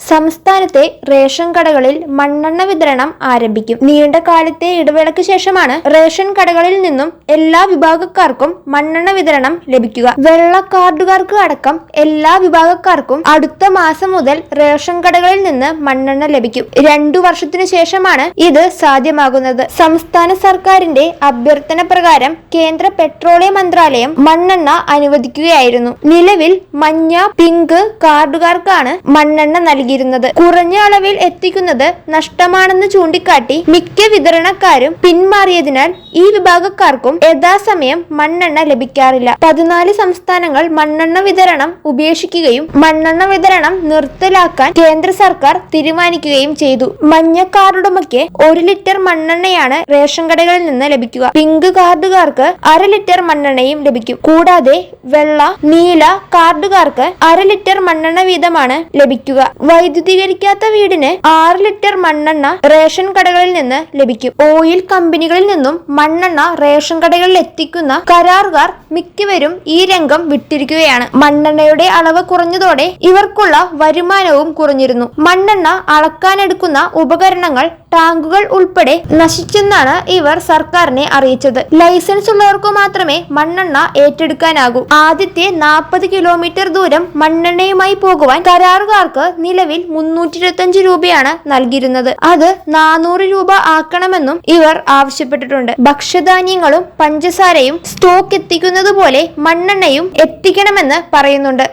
സംസ്ഥാനത്തെ റേഷൻ കടകളിൽ മണ്ണെണ്ണ വിതരണം ആരംഭിക്കും. നീണ്ട കാലത്തെ ഇടവേളയ്ക്ക് ശേഷമാണ് റേഷൻ കടകളിൽ നിന്നും എല്ലാ വിഭാഗക്കാർക്കും മണ്ണെണ്ണ വിതരണം ലഭിക്കുക. വെള്ള കാർഡുകാർക്ക് അടക്കം എല്ലാ വിഭാഗക്കാർക്കും അടുത്ത മാസം മുതൽ റേഷൻ കടകളിൽ നിന്ന് മണ്ണെണ്ണ ലഭിക്കും. രണ്ടു വർഷത്തിനു ശേഷമാണ് ഇത് സാധ്യമാകുന്നത്. സംസ്ഥാന സർക്കാരിന്റെ അഭ്യർത്ഥന പ്രകാരം കേന്ദ്ര പെട്രോളിയം മന്ത്രാലയം മണ്ണെണ്ണ അനുവദിക്കുകയായിരുന്നു. നിലവിൽ മഞ്ഞ പിങ്ക് കാർഡുകാർക്കാണ് മണ്ണെണ്ണ നൽകിയിരുന്നത്. കുറഞ്ഞ അളവിൽ എത്തിക്കുന്നത് നഷ്ടമാണെന്ന് ചൂണ്ടിക്കാട്ടി മിക്ക വിതരണക്കാരും പിന്മാറിയതിനാൽ ഈ വിഭാഗക്കാർക്കും യഥാസമയം മണ്ണെണ്ണ ലഭിക്കാറില്ല. പതിനാല് സംസ്ഥാനങ്ങൾ മണ്ണെണ്ണ വിതരണം ഉപേക്ഷിക്കുകയും മണ്ണെണ്ണ വിതരണം നിർത്തലാക്കാൻ കേന്ദ്ര സർക്കാർ തീരുമാനിക്കുകയും ചെയ്തു. മഞ്ഞ കാർഡുടമയ്ക്ക് ഒരു ലിറ്റർ മണ്ണെണ്ണയാണ് റേഷൻ കടകളിൽ നിന്ന് ലഭിക്കുക. പിങ്ക് കാർഡുകാർക്ക് അര ലിറ്റർ മണ്ണെണ്ണയും ലഭിക്കും. കൂടാതെ വെള്ള നീല കാർഡുകാർക്ക് അര ലിറ്റർ മണ്ണെണ്ണ വീതമാണ് ലഭിക്കുക. വൈദ്യുതീകരിക്കാത്ത വീടിന് ആറ് ലിറ്റർ മണ്ണെണ്ണ റേഷൻ കടകളിൽ നിന്ന് ലഭിക്കും. ഓയിൽ കമ്പനികളിൽ നിന്നും മണ്ണെണ്ണ റേഷൻ കടകളിൽ എത്തിക്കുന്ന കരാറുകാർ മിക്കവരും ഈ രംഗം വിട്ടിരിക്കുകയാണ്. മണ്ണെണ്ണയുടെ അളവ് കുറഞ്ഞതോടെ ഇവർക്കുള്ള വരുമാനവും കുറഞ്ഞിരുന്നു. മണ്ണെണ്ണ അളക്കാനെടുക്കുന്ന ഉപകരണങ്ങൾ ടാങ്കുകൾ ഉൾപ്പെടെ നശിച്ചെന്നാണ് ഇവർ സർക്കാരിനെ അറിയിച്ചത്. ലൈസൻസ് ഉള്ളവർക്ക് മാത്രമേ മണ്ണെണ്ണ ഏറ്റെടുക്കാനാകൂ. ആദ്യത്തെ നാൽപ്പത് കിലോമീറ്റർ ദൂരം മണ്ണെണ്ണയുമായി പോകുവാൻ കരാറുകാർക്ക് നിലവിൽ മുന്നൂറ്റി ഇരുപത്തഞ്ച് രൂപയാണ് നൽകിയിരുന്നത്. അത് നാനൂറ് രൂപ ആക്കണമെന്നും ഇവർ ആവശ്യപ്പെട്ടിട്ടുണ്ട്. ഭക്ഷ്യധാന്യങ്ങളും പഞ്ചസാരയും സ്റ്റോക്ക് എത്തിക്കുന്നത് പോലെ മണ്ണെണ്ണയും എത്തിക്കണമെന്ന് പറയുന്നുണ്ട്.